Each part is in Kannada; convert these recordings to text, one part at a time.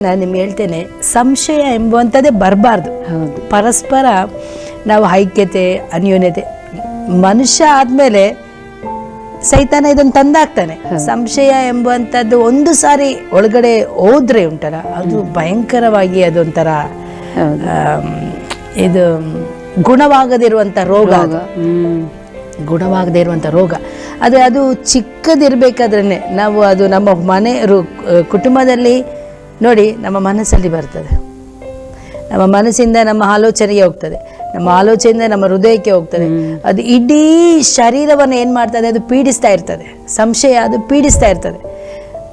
ನಾನು ನಿಮ್ಗೆ ಹೇಳ್ತೇನೆ ಸಂಶಯ ಎಂಬುವಂಥದ್ದೇ ಬರಬಾರ್ದು. ಪರಸ್ಪರ ನಾವು ಐಕ್ಯತೆ ಅನ್ಯೋನ್ಯತೆ ಮನುಷ್ಯ ಆದ್ಮೇಲೆ ಸೈತಾನ ಇದನ್ನು ತಂದಾಕ್ತಾನೆ ಸಂಶಯ ಎಂಬುವಂಥದ್ದು ಒಂದು ಸಾರಿ ಒಳಗಡೆ ಹೋದ್ರೆ ಉಂಟಲ್ಲ ಅದು ಭಯಂಕರವಾಗಿ ಅದೊಂಥರ ಇದು ಗುಣವಾಗದಿರುವಂಥ ರೋಗ. ಗುಣವಾಗದೇ ಇರುವಂಥ ರೋಗ. ಆದರೆ ಅದು ಚಿಕ್ಕದಿರಬೇಕಾದ್ರೆ ನಾವು ಅದು ನಮ್ಮ ಮನೆ ರು- ಕುಟುಂಬದಲ್ಲಿ ನೋಡಿ ನಮ್ಮ ಮನಸ್ಸಲ್ಲಿ ಬರ್ತದೆ. ನಮ್ಮ ಮನಸ್ಸಿಂದ ನಮ್ಮ ಆಲೋಚನೆಗೆ ಹೋಗ್ತದೆ. ನಮ್ಮ ಆಲೋಚನೆಯಿಂದ ನಮ್ಮ ಹೃದಯಕ್ಕೆ ಹೋಗ್ತದೆ. ಅದು ಇಡೀ ಶರೀರವನ್ನು ಏನು ಮಾಡ್ತದೆ? ಅದು ಪೀಡಿಸ್ತಾ ಇರ್ತದೆ. ಸಂಶಯ ಅದು ಪೀಡಿಸ್ತಾ ಇರ್ತದೆ.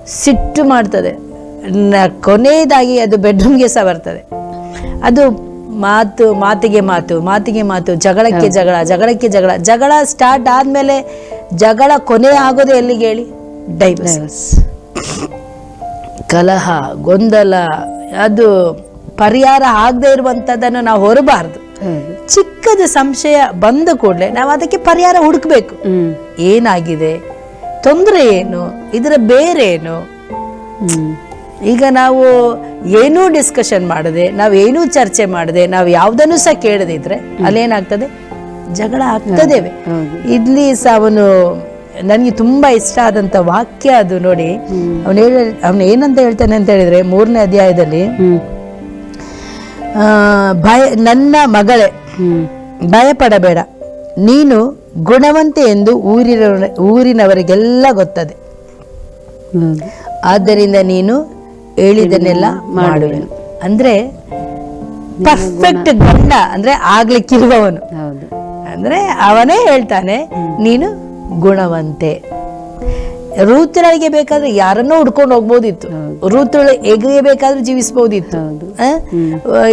ಸಿಟ್ಟು ಮಾಡ್ತದೆ. ಕೊನೆಯದಾಗಿ ಅದು ಬೆಡ್ರೂಮ್ಗೆ ಸಹ ಬರ್ತದೆ. ಅದು ಮಾತು ಮಾತಿಗೆ ಮಾತು ಮಾತಿಗೆ ಮಾತು ಜಗಳಕ್ಕೆ ಜಗಳ ಜಗಳಕ್ಕೆ ಜಗಳ. ಜಗಳ ಸ್ಟಾರ್ಟ್ ಆದಮೇಲೆ ಜಗಳ ಕೊನೆ ಆಗೋದು ಎಲ್ಲಿಗೆ ಹೇಳಿ? ಡೈವರ್ಸ್ ಕಲಹ ಗೊಂದಲ ಅದು ಪರಿಹಾರ ಆಗದೆ ಇರುವಂಥದ್ದನ್ನು ನಾವು ಹೊರಬಾರ್ದು. ಚಿಕ್ಕದ ಸಂಶಯ ಬಂದ ಕೂಡಲೇ ನಾವು ಅದಕ್ಕೆ ಪರಿಹಾರ ಹುಡುಕ್ಬೇಕು. ಏನಾಗಿದೆ? ತೊಂದರೆ ಏನು? ಇದರ ಬೇರೆ ಏನು ಈಗ ನಾವು ಏನೂ ಡಿಸ್ಕಷನ್ ಮಾಡದೆ ನಾವು ಏನೂ ಚರ್ಚೆ ಮಾಡದೆ ನಾವು ಯಾವುದನ್ನು ಸಹ ಕೇಳದಿದ್ರೆ ಅಲ್ಲೇನಾಗ್ತದೆ? ಜಗಳ ಆಗ್ತದೆ ಇಲ್ಲಿ ಸಹ ಅವನು ನನಗೆ ತುಂಬಾ ಇಷ್ಟ ಆದಂತ ವಾಕ್ಯ ಅದು ನೋಡಿ. ಅವನು ಹೇಳ ಅವನು ಏನಂತ ಹೇಳ್ತಾನೆ ಅಂತ ಹೇಳಿದ್ರೆ ಮೂರನೇ ಅಧ್ಯಾಯದಲ್ಲಿ ಭಯ ನನ್ನ ಮಗಳೇ ಭಯಪಡಬೇಡ. ನೀನು ಗುಣವಂತೆ ಎಂದು ಊರಿನ ಊರಿನವರಿಗೆಲ್ಲ ಗೊತ್ತದೆ. ಆದ್ದರಿಂದ ನೀನು ಹೇಳಿದನ್ನೆಲ್ಲ ಮಾಡುವೆನು. ಅಂದ್ರೆ ಪರ್ಫೆಕ್ಟ್ ಗಂಡ ಅಂದ್ರೆ ಆಗ್ಲಿಕ್ಕಿರುವವನು. ಅಂದ್ರೆ ಅವನೇ ಹೇಳ್ತಾನೆ ನೀನು ಗುಣವಂತೆ. ರೂತಳಿಗೆ ಬೇಕಾದ್ರೆ ಯಾರನ್ನೋ ಹುಡ್ಕೊಂಡು ಹೋಗ್ಬೋದಿತ್ತು. ರೂತಳು ಹೇಗೆ ಬೇಕಾದ್ರೂ ಜೀವಿಸ್ಬೋದಿತ್ತು?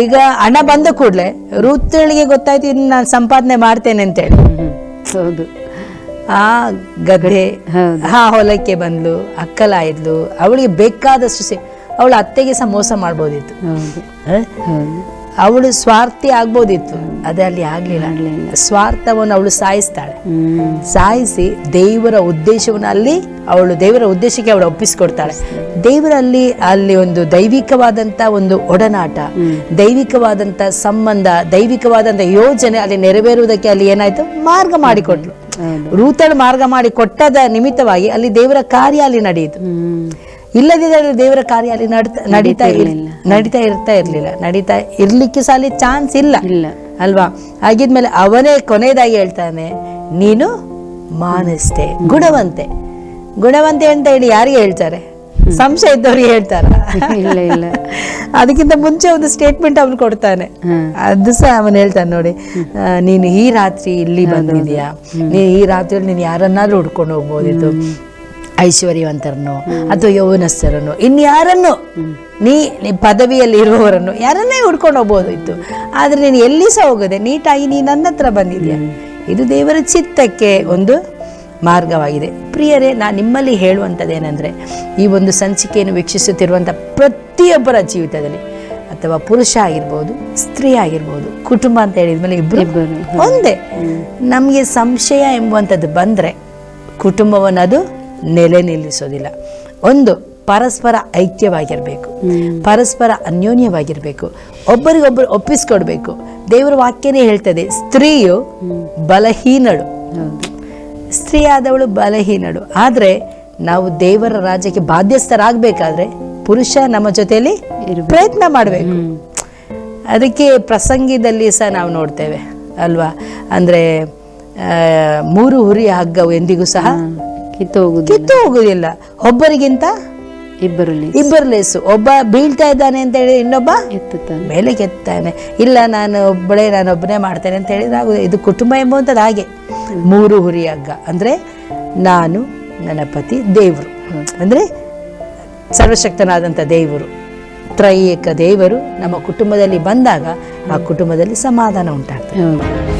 ಈಗ ಹಣ ಬಂದ ಕೂಡಲೇ ಋತುಳಿಗೆ ಗೊತ್ತಾಯ್ತು ಇನ್ನು ನಾನು ಸಂಪಾದನೆ ಮಾಡ್ತೇನೆ ಅಂತೇಳಿ. ಹೇಳಿ ಹೌದು. ಆ ಗದ್ದೆ ಹೌದು. ಆ ಹೊಲಕ್ಕೆ ಬಂದ್ಲು ಅಕ್ಕಲಾಯಿದ್ಲು ಅವಳಿಗೆ ಬೇಕಾದಷ್ಟು ಅವಳ ಅತ್ತೆಗೆ ಸಹ ಮೋಸ ಮಾಡ್ಬೋದಿತ್ತು. ಅವಳು ಸ್ವಾರ್ಥಿ ಆಗ್ಬೋದಿತ್ತು. ಅದೇ ಅಲ್ಲಿ ಆಗ್ಲಿಲ್ಲ. ಸ್ವಾರ್ಥವನ್ನು ಅವಳು ಸಾಯಿಸ್ತಾಳೆ. ಸಾಯಿಸಿ ದೇವರ ಉದ್ದೇಶವನ್ನು ಅಲ್ಲಿ ಅವಳು ದೇವರ ಉದ್ದೇಶಕ್ಕೆ ಅವಳು ಒಪ್ಪಿಸಿಕೊಡ್ತಾಳೆ. ದೇವರಲ್ಲಿ ಅಲ್ಲಿ ಒಂದು ದೈವಿಕವಾದಂಥ ಒಂದು ಒಡನಾಟ ದೈವಿಕವಾದಂಥ ಸಂಬಂಧ ದೈವಿಕವಾದಂತ ಯೋಜನೆ ಅಲ್ಲಿ ನೆರವೇರುವುದಕ್ಕೆ ಅಲ್ಲಿ ಏನಾಯ್ತು? ಮಾರ್ಗ ಮಾಡಿಕೊಟ್ಲು. ರೂತಳು ಮಾರ್ಗ ಮಾಡಿ ಕೊಟ್ಟದ ನಿಮಿತ್ತವಾಗಿ ಅಲ್ಲಿ ದೇವರ ಕಾರ್ಯ ಅಲ್ಲಿ ನಡೆಯಿತು. ಇಲ್ಲದಿದ್ದರೆ ದೇವರ ಕಾರ್ಯ ಅಲ್ಲಿ ನಡ್ತ ನಡೀತಾ ಇರ್ಲಿಲ್ಲ. ನಡೀತಾ ಇರ್ತಾ ಇರ್ಲಿಲ್ಲ. ನಡೀತಾ ಇರ್ಲಿಕ್ಕೆ ಸಹ ಅಲ್ಲಿ ಚಾನ್ಸ್ ಇಲ್ಲ. ಇಲ್ಲ. ಅಲ್ವಾ? ಆಗಿದ್ಮೇಲೆ ಅವನೇ ಕೊನೆಯದಾಗಿ ಹೇಳ್ತಾನೆ ನೀನು ಮಾನಸ್ತೆ ಗುಣವಂತೆ. ಗುಣವಂತೆ ಅಂತ ಹೇಳಿ ಯಾರಿಗೆ ಹೇಳ್ತಾರೆ? ಸಂಶಯ ಇದ್ದವ್ರಿಗೆ ಹೇಳ್ತಾರ? ಇಲ್ಲ ಇಲ್ಲ. ಅದಕ್ಕಿಂತ ಮುಂಚೆ ಒಂದು ಸ್ಟೇಟ್ಮೆಂಟ್ ಅವನು ಕೊಡ್ತಾನೆ. ಅದು ಸಹ ಅವನು ಹೇಳ್ತಾನೆ ನೋಡಿ ನೀನು ಈ ರಾತ್ರಿ ಇಲ್ಲಿ ಬಂದಿದ್ಯಾ? ನೀನು ಈ ರಾತ್ರಿಯಲ್ಲಿ ನೀನು ಯಾರನ್ನಾದ್ರೂ ಹುಡ್ಕೊಂಡು ಹೋಗ್ಬೋದಿತ್ತು. ಐಶ್ವರ್ಯವಂತರನ್ನು ಅಥವಾ ಯೌವನಸ್ಥರನ್ನು. ಇನ್ಯಾರನ್ನು ನೀ ನೀ ಪದವಿಯಲ್ಲಿ ಇರುವವರನ್ನು ಯಾರನ್ನೇ ಹುಡ್ಕೊಂಡು ಹೋಗ್ಬೋದಿತ್ತು. ಆದರೆ ನೀನು ಎಲ್ಲಿ ಸಹ ಹೋಗದೆ ನೀಟಾಗಿ ನೀ ನನ್ನ ಹತ್ರ ಬಂದಿದೆಯಾ? ಇದು ದೇವರ ಚಿತ್ತಕ್ಕೆ ಒಂದು ಮಾರ್ಗವಾಗಿದೆ. ಪ್ರಿಯರೇ ನಾನು ನಿಮ್ಮಲ್ಲಿ ಹೇಳುವಂಥದ್ದೇನೆಂದರೆ ಈ ಒಂದು ಸಂಚಿಕೆಯನ್ನು ವೀಕ್ಷಿಸುತ್ತಿರುವಂಥ ಪ್ರತಿಯೊಬ್ಬರ ಜೀವಿತದಲ್ಲಿ ಅಥವಾ ಪುರುಷ ಆಗಿರ್ಬೋದು ಸ್ತ್ರೀ ಆಗಿರ್ಬೋದು ಕುಟುಂಬ ಅಂತ ಹೇಳಿದ್ಮೇಲೆ ಇಬ್ಬರು. ಇಬ್ಬರು ಒಂದೇ. ನಮಗೆ ಸಂಶಯ ಎಂಬುವಂಥದ್ದು ಬಂದರೆ ಕುಟುಂಬವನ್ನು ಅದು ನೆಲೆ ನಿಲ್ಲಿಸೋದಿಲ್ಲ. ಒಂದು ಪರಸ್ಪರ ಐಕ್ಯವಾಗಿರಬೇಕು. ಪರಸ್ಪರ ಅನ್ಯೋನ್ಯವಾಗಿರಬೇಕು. ಒಬ್ಬರಿಗೊಬ್ಬರು ಒಪ್ಪಿಸ್ಕೊಡ್ಬೇಕು. ದೇವರ ವಾಕ್ಯನೇ ಹೇಳ್ತದೆ ಸ್ತ್ರೀಯು ಬಲಹೀನಳು. ಸ್ತ್ರೀ ಆದವಳು ಬಲಹೀನಳು. ಆದರೆ ನಾವು ದೇವರ ರಾಜ್ಯಕ್ಕೆ ಬಾಧ್ಯಸ್ಥರಾಗಬೇಕಾದ್ರೆ ಪುರುಷ ನಮ್ಮ ಜೊತೆಯಲ್ಲಿ ಪ್ರಯತ್ನ ಮಾಡಬೇಕು. ಅದಕ್ಕೆ ಪ್ರಸಂಗಿದಲ್ಲಿ ಸಹ ನಾವು ನೋಡ್ತೇವೆ ಅಲ್ವಾ? ಅಂದರೆ ಮೂರು ಹುರಿಯ ಹಗ್ಗವು ಎಂದಿಗೂ ಸಹ ಕಿತ್ತು ಹೋಗುದಿಲ್ಲ. ಕಿತ್ತು ಒಬ್ಬರಿಗಿಂತ ಇಬ್ಬರಲ್ಲಿ ಇಬ್ಬರು ಲೇಸು. ಒಬ್ಬ ಬೀಳ್ತಾ ಇದ್ದಾನೆ ಅಂತ ಹೇಳಿ ಇನ್ನೊಬ್ಬ ಎತ್ತುತ್ತಾನೆ. ಮೇಲೆ ಕೆತ್ತಾನೆ. ಇಲ್ಲ ನಾನು ಒಬ್ಬಳೇ ನಾನು ಒಬ್ಬನೇ ಮಾಡ್ತೇನೆ ಅಂತ ಹೇಳಿದ್ರೆ ಆಗುದು ಇದು ಕುಟುಂಬ ಎಂಬುವಂಥದ್ದು ಹಾಗೆ. ಮೂರು ಹುರಿ ಹಗ್ಗ. ಅಂದರೆ ನಾನು ನನ್ನ ಪತಿ ದೇವರು. ಅಂದರೆ ಸರ್ವಶಕ್ತನಾದಂಥ ದೇವರು. ತ್ರೈಕ ದೇವರು ನಮ್ಮ ಕುಟುಂಬದಲ್ಲಿ ಬಂದಾಗ ಆ ಕುಟುಂಬದಲ್ಲಿ ಸಮಾಧಾನ ಉಂಟಾಗ್ತದೆ.